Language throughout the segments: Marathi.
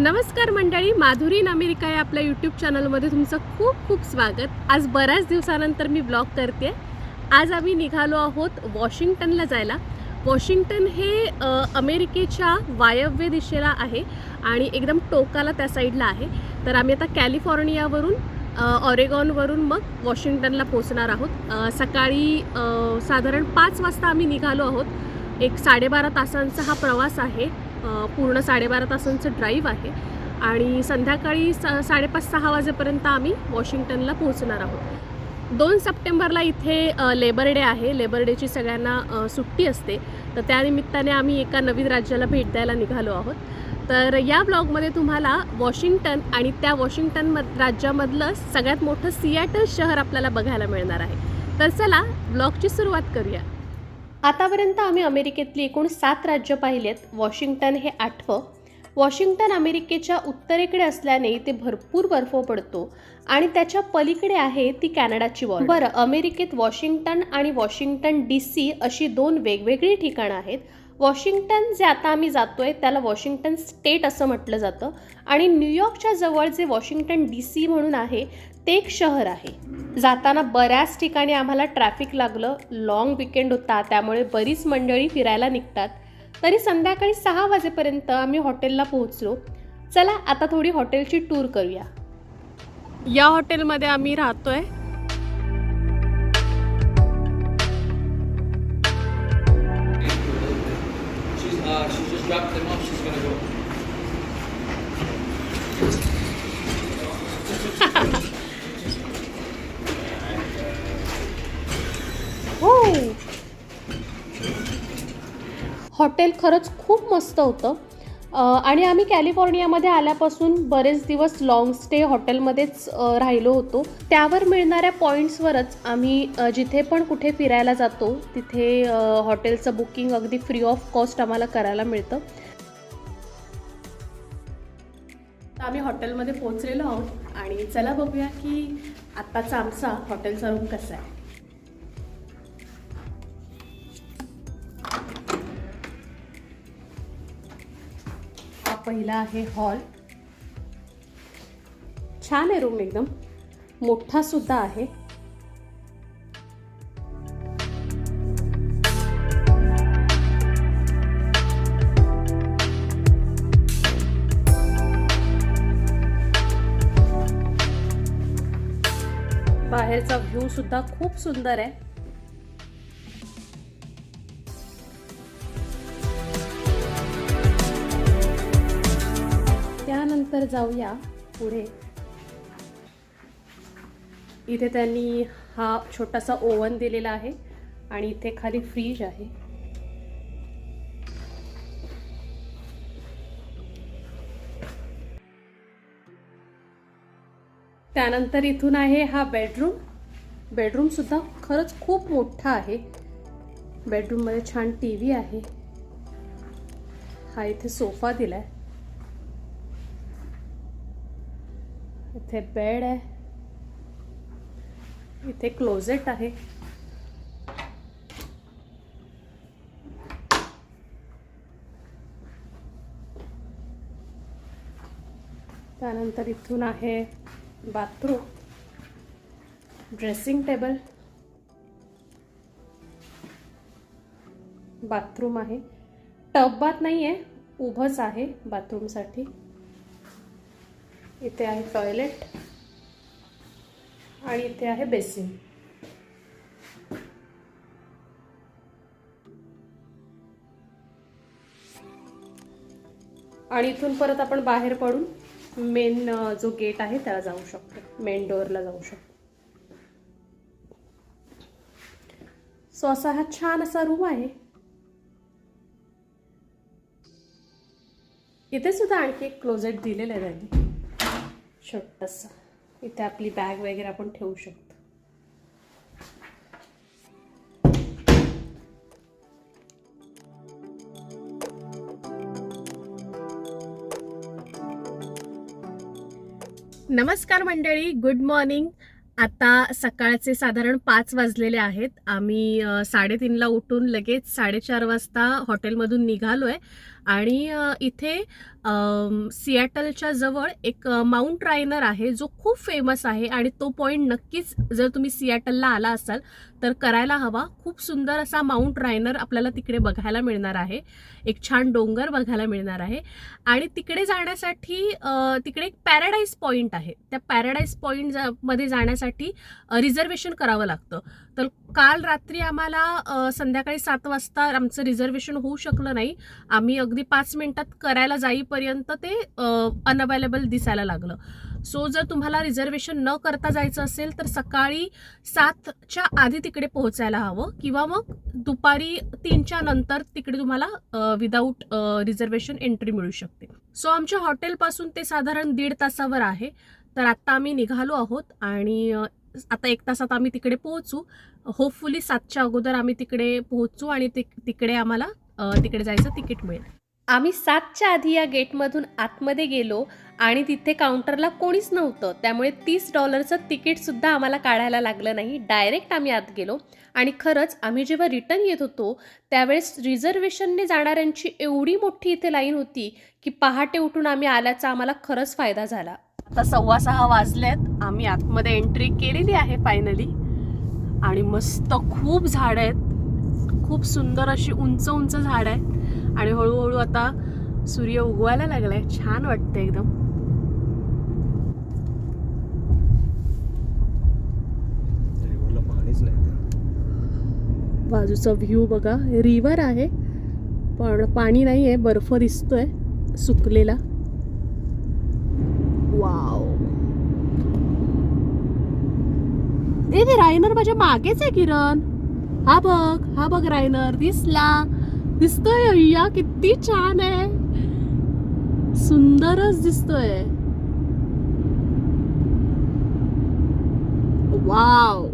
नमस्कार मंडळी माधुरी इन अमेरिका या आपल्या यूट्यूब चॅनलमध्ये तुमचं खूप खूप स्वागत. आज बऱ्याच दिवसानंतर मी ब्लॉग करते. आज आम्ही निघालो आहोत वॉशिंग्टनला जायला. वॉशिंग्टन हे अमेरिकेच्या वायव्य दिशेला आहे आणि एकदम टोकाला त्या साईडला आहे. तर आम्ही आता कॅलिफोर्नियावरून ऑरेगॉनवरून मग वॉशिंग्टनला पोचणार आहोत. सकाळी साधारण पाच वाजता आम्ही निघालो आहोत. एक साडेबारा तासांचा हा प्रवास आहे. पूर्ण साडेबारा तासांचं ड्राईव्ह आहे. आणि संध्याकाळी सा साडेपाच सहा वाजेपर्यंत आम्ही वॉशिंग्टनला पोहोचणार आहोत. दोन सप्टेंबरला इथे लेबर डे आहे. लेबर डेची सगळ्यांना सुट्टी असते. तर त्यानिमित्ताने आम्ही एका नवीन राज्याला भेट द्यायला निघालो आहोत. तर या ब्लॉगमध्ये तुम्हाला वॉशिंग्टन आणि त्या वॉशिंग्टन म राज्यामधलं सगळ्यात मोठं सियाटल शहर आपल्याला बघायला मिळणार आहे. तर चला ब्लॉगची सुरुवात करूया. आतापर्यंत आम्ही अमेरिकेतली एकूण सात राज्य पाहिलेत. वॉशिंग्टन हे आठवं. वॉशिंग्टन अमेरिकेच्या उत्तरेकडे असल्याने इथे भरपूर बर्फ पडतो आणि त्याच्या पलीकडे आहे ती कॅनडाची वॉल. बरं अमेरिकेत वॉशिंग्टन आणि वॉशिंग्टन डी सी अशी दोन वेगवेगळी ठिकाणं आहेत. वॉशिंग्टन जे आता आम्ही जातोय त्याला वॉशिंग्टन स्टेट असं म्हटलं जातं. आणि न्यूयॉर्कच्या जवळ जे वॉशिंग्टन डी सी म्हणून आहे ते एक शहर आहे. जाताना बऱ्याच ठिकाणी आम्हाला ट्रॅफिक लागलं लाँग विकेंड होता त्यामुळे बरीच मंडळी फिरायला निघतात. तरी संध्याकाळी सहा वाजेपर्यंत आम्ही हॉटेलला पोहोचलो. चला आता थोडी हॉटेलची टूर करूया. या हॉटेलमध्ये आम्ही राहतोय. She's uh she just dropped them off. She's gonna go. Hotel खरंच खूप मस्त होतं. आणि आम्ही कॅलिफोर्नियामध्ये आल्यापासून बरेच दिवस लॉंग स्टे हॉटेलमध्येच राहिलो होतो. त्यावर मिळणाऱ्या पॉईंट्सवरच आम्ही जिथे पण कुठे फिरायला जातो तिथे हॉटेलचं बुकिंग अगदी फ्री ऑफ कॉस्ट आम्हाला करायला मिळतं. तर आम्ही हॉटेलमध्ये पोहोचलेलो आहोत आणि चला बघूया की आत्ताचा आमचा हॉटेलचा रूम कसा आहे. पहिला आहे हॉल. छान आहे रूम एकदम. मोठा सुद्धा आहे. बाहेरचा व्ह्यू सुद्धा खूप सुंदर आहे. त्यानंतर जाऊया पुढे. इथे त्यांनी हा छोटासा ओव्हन दिलेला आहे आणि इथे खाली फ्रीज आहे. त्यानंतर इथून आहे हा बेडरूम. बेडरूम सुद्धा खरंच खूप मोठा आहे. बेडरूममध्ये छान टी व्ही आहे. हा इथे सोफा दिलाय. इथे बेड आहे. इथे क्लोजेट आहे. त्यानंतर इथून आहे बाथरूम ड्रेसिंग टेबल बाथरूम आहे. टब बाथ नाही आहे उभंच आहे बाथरूमसाठी. इथे आहे टॉयलेट आणि इथे आहे बेसिन. आणि इथून परत आपण बाहेर पडून मेन जो गेट आहे त्याला जाऊ शकतो. मेन डोअरला जाऊ शकतो. सो असा हा छान असा रूम आहे. इथे सुद्धा आणखी एक क्लोजेट दिलेलं आहे त्यांनी. छोटस. इथे आपली बॅग वगैरे आपण ठेवू शकतो. नमस्कार मंडळी गुड मॉर्निंग आता सकाळचे साधारण पाच वाजलेले आहेत. आम्ही साडेतीनला उठून लगेच साडेचार वाजता हॉटेलमधून निघालो आहे आणि इथे सिॲटलच्या जवळ एक माउंट रायनर आहे जो खूप फेमस आहे आणि तो पॉईंट नक्कीच जर तुम्ही सिॲटलला आला असाल तर करायला हवा. खूप सुंदर असा माउंट रायनर आपल्याला तिकडे बघायला मिळणार आहे. एक छान डोंगर बघायला मिळणार आहे. आणि तिकडे जाण्यासाठी तिकडे एक पॅराडाईज पॉईंट आहे. त्या पॅराडाईज पॉईंट जा मध्ये जाण्यासाठी रिझर्वेशन करावं लागतं. तर काल रात्री आम्हाला संध्याकाळी सात वाजता आमचं रिझर्वेशन होऊ शकलं नाही. आम्ही अगदी पाच मिनिटात करायला जाईपर्यंत ते अनअवेलेबल दिसायला लागलं. सो जर तुम्हाला रिझर्वेशन न करता जायचं असेल तर सकाळी सातच्या आधी तिकडे पोहोचायला हवं किंवा मग दुपारी तीनच्या नंतर तिकडे तुम्हाला विदाऊट रिझर्वेशन एंट्री मिळू शकते. सो आमच्या हॉटेलपासून ते साधारण दीड तासावर आहे. तर आत्ता आम्ही निघालो आहोत आणि आता एक तासात आम्ही तिकडे पोहोचू. होपफुली सातच्या अगोदर आम्ही तिकडे पोहोचू आणि तिकडे आम्हाला तिकडे जायचं तिकीट मिळेल. आम्ही सातच्या आधी या गेटमधून आतमध्ये गेलो आणि तिथे काउंटरला कोणीच नव्हतं. त्यामुळे तीस डॉलरचं तिकीटसुद्धा आम्हाला काढायला लागलं नाही. डायरेक्ट आम्ही आत गेलो आणि खरंच आम्ही जेव्हा रिटर्न येत होतो त्यावेळेस रिझर्वेशनने जाणाऱ्यांची एवढी मोठी इथे लाईन होती की पहाटे उठून आम्ही आल्याचा आम्हाला खरंच फायदा झाला. आता सव्वा सहा वाजलेत. आम्ही आतमध्ये एंट्री केलेली आहे फायनली आणि मस्त खूप झाडं आहेत. खूप सुंदर अशी उंच उंच झाडं आहेत. आणि हळूहळू आता सूर्य उगवायला लागलाय. छान वाटतं एकदम. बाजूचा व्ह्यू बघा. रिव्हर आहे. पण पाणी नाही आहे बर्फ दिसतोय. सुकलेला वाव ए ते रायनर माझ्या मागेच आहे किरण. हा बघ हा बघ रायनर दिसला. दिसतोय अय्या किती छान आहे. सुंदरच दिसतोय. वाव.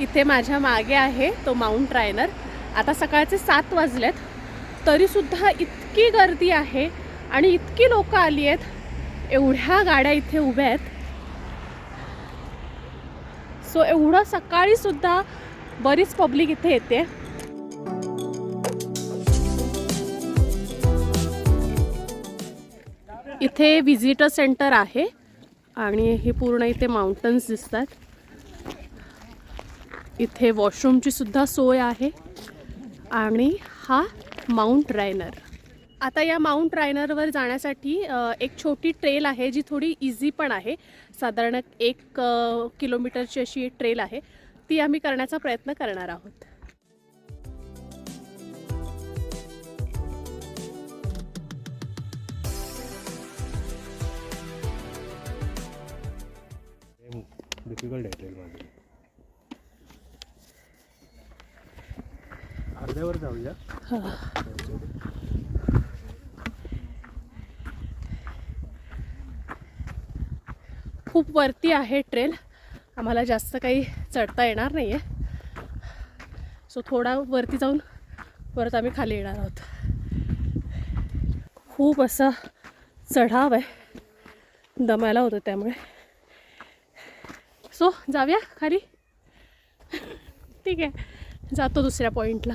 इथे माझ्या मागे आहे तो माउंट रायनर आता सकाळचे सात वाजलेत. तरीसुद्धा इतकी गर्दी आहे आणि इतकी लोक आली आहेत. एवढ्या गाड्या इथे उभ्या आहेत. सो एवढं सकाळीसुद्धा बरीच पब्लिक इथे येते. इथे व्हिजिटर सेंटर आहे आणि हे पूर्ण इथे माउंटन्स दिसतात. इथे वॉशरूमची सुद्धा सोय आहे. आणि हा माउंट रायनर. आता या माउंट रायनरवर जाण्यासाठी एक छोटी ट्रेल आहे जी थोडी इझी पण आहे. साधारण एक किलोमीटरची अशी ट्रेल आहे. ती आम्ही करण्याचा प्रयत्न करणार आहोत. डिफिकल्ट आहे ट्रेल माझी. अर्ध्यावर जाऊया. खूप वरती आहे ट्रेल आम्हाला जास्त काही चढता येणार नाही आहे सो थोडा वरती जाऊन परत आम्ही खाली येणार आहोत. खूप असा चढाव आहे. दमायला होतं त्यामुळे. सो जाऊया खाली. ठीक आहे. जातो दुसऱ्या पॉईंटला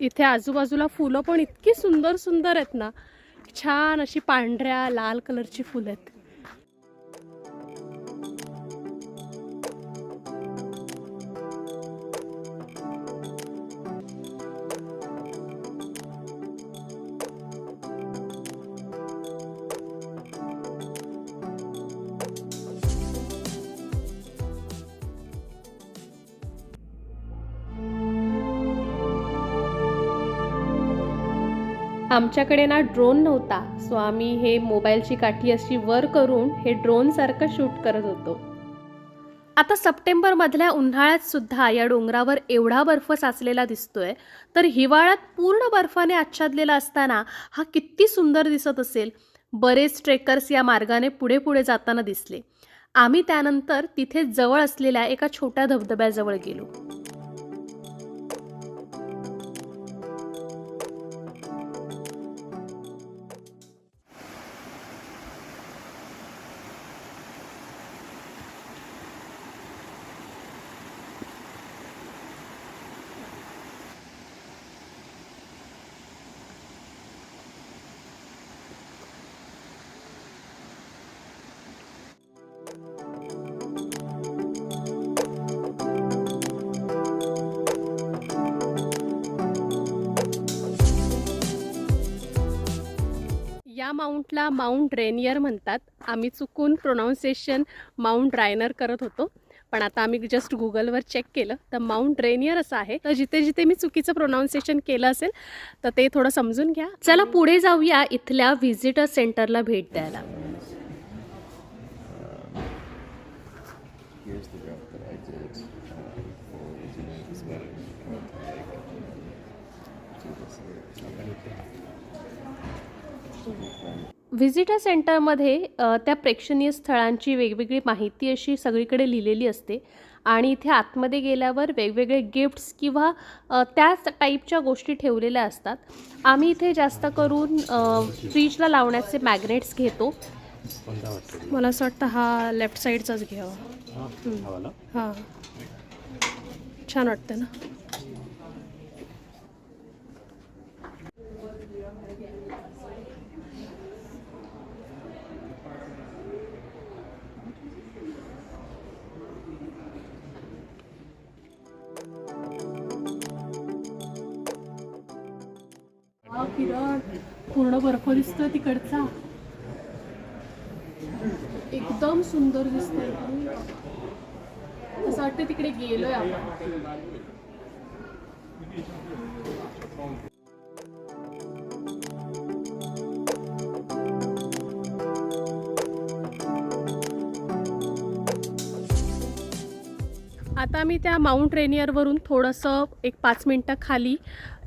इथे आजूबाजूला फुलं पण इतकी सुंदर सुंदर आहेत ना. छान अशी पांढऱ्या लाल कलरची फुलं आहेत. आमच्याकडे ना ड्रोन नव्हता. सो आम्ही हे मोबाईलची काठी अशी वर करून हे ड्रोनसारखं शूट करत होतो. आता सप्टेंबरमधल्या उन्हाळ्यात सुद्धा या डोंगरावर एवढा बर्फ साचलेला दिसतोय तर हिवाळ्यात पूर्ण बर्फाने आच्छादलेला असताना हा किती सुंदर दिसत असेल. बरेच ट्रेकर्स या मार्गाने पुढे पुढे जाताना दिसले. आम्ही त्यानंतर तिथे जवळ असलेल्या एका छोट्या धबधब्याजवळ गेलो. माउंटला माउंट रेनियर म्हणतात. आम्ही चुकून प्रोनाऊन्सिएशन माउंट रायनर करत होतो. पण आता आम्ही जस्ट गुगलवर चेक केलं. तर माउंट रेनियर असं आहे. तर जिथे जिथे मी चुकीचं प्रोनाऊन्सिएशन केलं असेल तर ते थोडं समजून घ्या. चला पुढे जाऊया इथल्या व्हिजिटर सेंटरला भेट द्यायला. व्हिजिटर सेंटरमध्ये त्या प्रेक्षणीय स्थळांची वेगवेगळी माहिती अशी सगळीकडे लिहिलेली असते. आणि इथे आतमध्ये गेल्यावर वेगवेगळे गिफ्ट्स किंवा त्याच टाईपच्या गोष्टी ठेवलेल्या असतात. आम्ही इथे जास्त करून फ्रीजला लावण्याचे मॅग्नेट्स घेतो. मला असं वाटतं हा लेफ्ट साईडचाच घ्यावा. वाला. हां. छान वाटतं ना? किरण पूर्ण बर्फ दिसतोय तिकडचा. एकदम सुंदर दिसतंय. असं वाटतं तिकडे गेलोय आपण. आता मी त्या माउंट रेनियरवरून थोडंसं एक पाच मिनटं खाली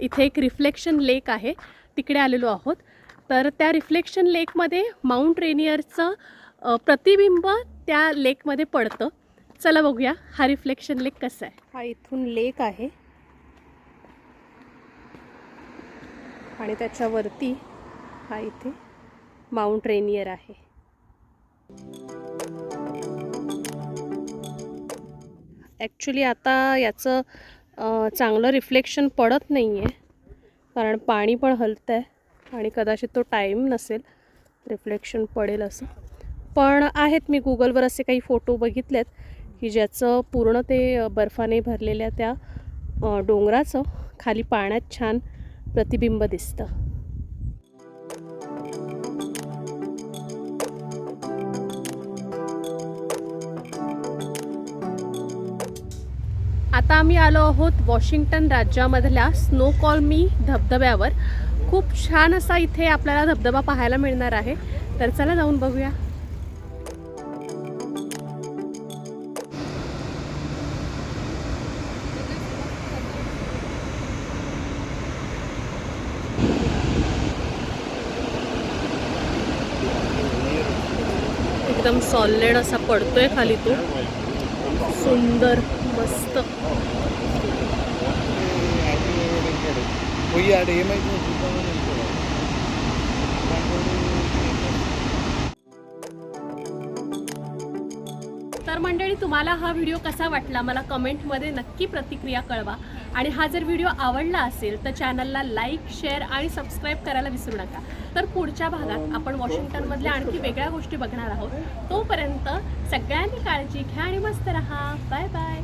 इथे एक रिफ्लेक्शन लेक आहे तिकडे आलेलो आहोत. तर त्या रिफ्लेक्शन लेकमध्ये माउंट रेनियरचं प्रतिबिंब त्या लेकमध्ये पडतं. चला बघूया हा रिफ्लेक्शन लेक कसा आहे. हा इथून लेक आहे. आणि त्याच्यावरती हा इथे माउंट रेनियर आहे. ॲक्च्युली आता याचं चांगलं रिफ्लेक्शन पडत नाही आहे कारण पाणी पण हलतं आहे आणि कदाचित तो टाईम नसेल रिफ्लेक्शन पडेल असं. पण आहेत मी गुगलवर असे काही फोटो बघितलेत की ज्याचं पूर्ण ते बर्फाने भरलेल्या त्या डोंगराचं खाली पाण्यात छान प्रतिबिंब दिसतं. आता आम्ही आलो आहोत वॉशिंग्टन राज्यामधल्या स्नो कॉलमी धबधब्यावर. खूप छान असा इथे आपल्याला धबधबा पाहायला मिळणार आहे. तर चला जाऊन बघूया. एकदम सॉलिड असा पडतोय खाली तो. सुंदर. तर मंडळी तुम्हाला हा व्हिडिओ कसा वाटला? मला कमेंटमध्ये नक्की प्रतिक्रिया कळवा. आणि हा जर व्हिडिओ आवडला असेल तर चॅनलला लाईक शेअर आणि सबस्क्राईब करायला विसरू नका. तर पुढच्या भागात आपण वॉशिंग्टनमधल्या आणखी वेगळ्या गोष्टी बघणार आहोत. तोपर्यंत सगळ्यांनी काळजी घ्या आणि मस्त राहा. Bye bye.